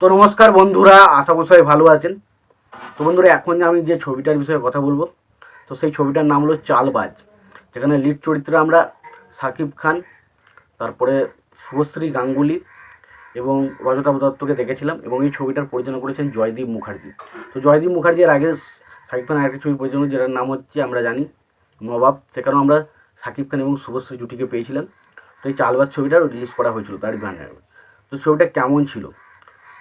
তো নমস্কার বন্ধুরা, আশা করি ভালো আছেন। তো বন্ধুরা, এখন যে আমি যে ছবিটার বিষয়ে কথা বলব, তো সেই ছবিটার নাম হলো চালবাজ। যেখানে লিড চরিত্রে আমরা সাকিব খান, তারপরে শুভশ্রী গাঙ্গুলি এবং রজতাভ দত্তকে দেখেছিলাম এবং এই ছবিটার পরিচালনা করেছেন জয়দীপ মুখার্জি। তো জয়দীপ মুখার্জি এর আগে সাকিব খান আরেকটা ছবি পরিচালনা যেটার নাম হচ্ছে আমরা জানি নবাব। সেখানেও আমরা সাকিব খান এবং শুভশ্রী জুটিকে পেয়েছিলাম। তো এই চালবাজ ছবিটা রিলিজ করা হয়েছিল তার ব্যানারে তো ছবিটা কেমন ছিল?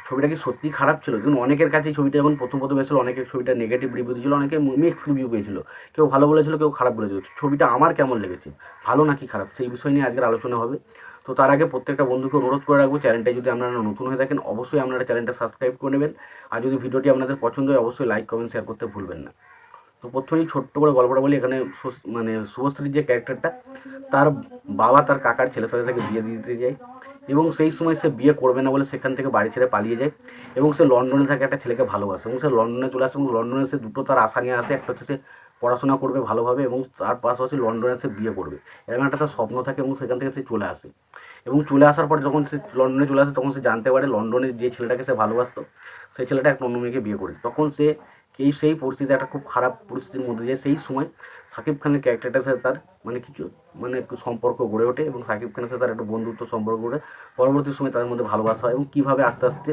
ছবিটা কি সত্যি খারাপ ছিল? কিন্তু অনেকের কাছে ছবিটা যখন প্রথম প্রথম এসেছিল, অনেকের ছবিটা নেগেটিভ রিভিউ দিয়েছিল, অনেকে মিক্স রিভিউ পেয়েছিল। কেউ ভালো বলেছিল, কেউ খারাপ বলেছিল। ছবিটা আমার কেমন লেগেছে? ভালো নাকি খারাপ? সেই বিষয় নিয়ে আজকের আলোচনা হবে। তো তার আগে প্রত্যেকটা বন্ধুকে অনুরোধ করে রাখব চ্যানেলটা যদি আপনারা নতুন হয়ে থাকেন, অবশ্যই আপনারা চ্যানেলটা সাবস্ক্রাইব করে নেবেন। আর যদি ভিডিওটি আপনাদের পছন্দ হয়, অবশ্যই লাইক কমেন্ট শেয়ার করতে ভুলবেন না। তো প্রথমেই ছোট্ট করে গল্পটা বলি, এখানে মানে শুভশ্রীর যে ক্যারেক্টারটা তার বাবা তার কাকার ছেলের সাথে তাকে বিয়ে দিতে যায়। এবং সেই সময় সে বিয়ে করবে না বলে সেখান থেকে বাড়ি ছেড়ে পালিয়ে যায় এবং সে লন্ডনে থাকে একটা ছেলেকে ভালোবাসে এবং সে লন্ডনে চলে আসে এবং লন্ডনে সে দুটো তার আশা নিয়ে আসে, একটা হচ্ছে সে পড়াশোনা করবে ভালোভাবে এবং তার পাশাপাশি লন্ডনে সে বিয়ে করবে। এরকম একটা তার স্বপ্ন থাকে এবং সেখান থেকে সে চলে আসে। এবং চলে আসার পর যখন সে লন্ডনে চলে আসে তখন সে জানতে পারে লন্ডনে যে ছেলেটাকে সে ভালোবাসতো, সেই ছেলেটা এক অন্য মেয়েকে বিয়ে করেছে। তখন সে এই সেই পরিস্থিতি, একটা খুব খারাপ পরিস্থিতির মধ্যে যায় সেই সময় সাকিব খানের ক্যারেক্টারটার সাথে তার মানে কিছু মানে একটু সম্পর্ক গড়ে ওঠে এবং সাকিব খানের সাথে তার একটা বন্ধুত্ব সম্পর্ক গড়ে পরবর্তী সময় তাদের মধ্যে ভালোবাসা হয় এবং কীভাবে আস্তে আস্তে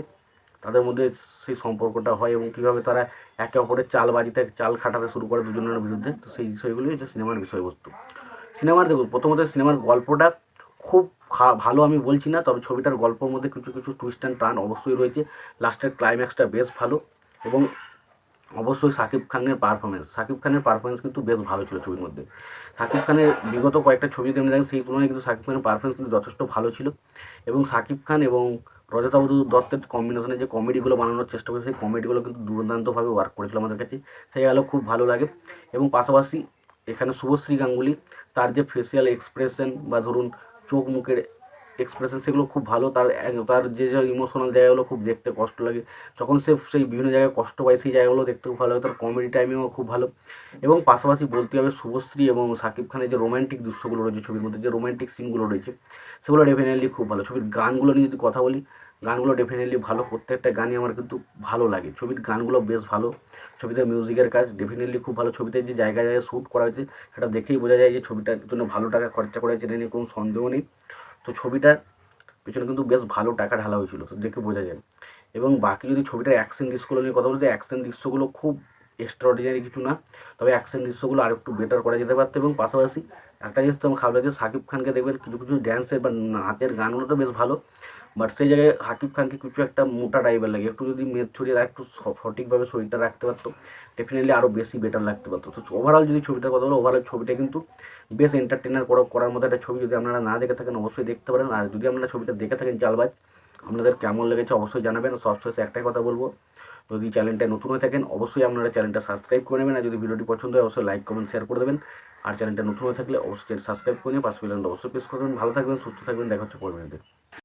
তাদের মধ্যে সেই সম্পর্কটা হয় এবং কীভাবে তারা একে অপরের চালবাজিতে চাল খাটাতে শুরু করে দুজনের বিরুদ্ধে, তো সেই বিষয়গুলি হচ্ছে সিনেমার বিষয়বস্তু। সিনেমার দেখুন, প্রথমত সিনেমার গল্পটা খুব ভালো আমি বলছি না, তবে ছবিটার গল্পের মধ্যে কিছু কিছু টুইস্ট অ্যান্ড টার্ন অবশ্যই রয়েছে। লাস্টের ক্লাইম্যাক্সটা বেশ ভালো এবং অবশ্যই সাকিব খানের পারফরমেন্স সাকিব খানের পারফরমেন্স কিন্তু বেশ ভালো ছিল ছবির মধ্যে। সাকিব খানের বিগত কয়েকটা ছবি যেমন দেখেন, সেই তুলনায় কিন্তু সাকিব খানের পারফরমেন্স কিন্তু যথেষ্ট ভালো ছিল। এবং সাকিব খান এবং রজতাবধূ দত্তের কম্বিনেশনে যে কমেডিগুলো বানানোর চেষ্টা করেছে, সেই কমেডিগুলো কিন্তু দুর্দান্তভাবে ওয়ার্ক করেছিল আমাদের কাছে। সেই আলো খুব ভালো লাগে। এবং পাশাপাশি এখানে শুভশ্রী গাঙ্গুলি, তার যে ফেসিয়াল এক্সপ্রেশন বা ধরুন চোখ মুখের এক্সপ্রেশন সেগুলো খুব ভালো, তার তার যে যে ইমোশনাল জায়গাগুলো খুব দেখতে কষ্ট লাগে। যখন সে সেই বিভিন্ন জায়গায় কষ্ট পায়, সেই জায়গাগুলো দেখতে খুব ভালো লাগে, তার কমেডি টাইমিংও খুব ভালো। এবং পাশাপাশি বলতে হবে শুভশ্রী এবং সাকিব খানের যে রোমান্টিক দৃশ্যগুলো রয়েছে ছবির মধ্যে, যে রোমান্টিক সিনগুলো রয়েছে, সেগুলো ডেফিনেটলি খুব ভালো। ছবির গানগুলো নিয়ে যদি কথা বলি, গানগুলো ডেফিনেটলি ভালো। প্রত্যেকটা গানই আমার কিন্তু ভালো লাগে। ছবির গানগুলো বেশ ভালো। ছবিতে মিউজিকের কাজ ডেফিনেটলি খুব ভালো। ছবিতে যে জায়গায় জায়গায় শ্যুট করা হয়েছে, সেটা দেখেই বোঝা যায় যে ছবিটার জন্য ভালো টাকা খরচা করা হয়েছে, এটা নিয়ে কোনো সন্দেহ নেই। তো ছবিটার পিছনে কিন্তু বেশ ভালো টাকা ঢালা হয়েছিল, তো দেখে বোঝা যায়। এবং বাকি যদি ছবিটার অ্যাকশন দৃশ্যগুলো নিয়ে কথা বলতে অ্যাকশন দৃশ্যগুলো খুব এক্সট্রাঅর্ডিনারি কিছু না। তবে অ্যাকশন দৃশ্যগুলো আর একটু বেটার করা যেতে পারতো এবং পাশাপাশি একটা জিনিস তো আমার খারাপ লাগছে সাকিব খানকে দেখবেন কিছু কিছু ড্যান্সের বা নাচের গানগুলো তো বেশ ভালো। বাট সেই জায়গায় হাকিব খানকে কিছু একটা মোটা টাইপের লাগে। একটু যদি মেদ ছড়িয়ে একটু সঠিকভাবে শরীরটা রাখতে পারতো ডেফিনেটলি আরও বেশি বেটার লাগতে পারতো। তো ওভারঅল যদি ছবিটার কথা বলো ওভারঅল ছবিটা কিন্তু বেশ এন্টারটেনার করা, করার মতো একটা ছবি যদি আপনারা না দেখে থাকেন, অবশ্যই দেখতে পারেন। আর যদি আপনারা ছবিটা দেখে থাকেন চালবাজ, আপনাদের কেমন লেগেছে অবশ্যই জানাবেন। সবশেষে একটাই কথা বলব, যদি চ্যানেলটা নতুন হয়ে থাকেন, অবশ্যই আপনারা চ্যানেলটা সাবস্ক্রাইব করে নেবেন। আর যদি ভিডিওটি পছন্দ হয়, অবশ্যই লাইক কমেন্ট শেয়ার করে দেবেন। আর চ্যানেলটা নতুন হয়ে থাকলে অবশ্যই সাবস্ক্রাইব করে নিয়ে পাশে বেলনটা অবশ্যই প্রেস করবেন ভালো থাকবেন, সুস্থ থাকবেন, দেখা হচ্ছে পরবর্তীতে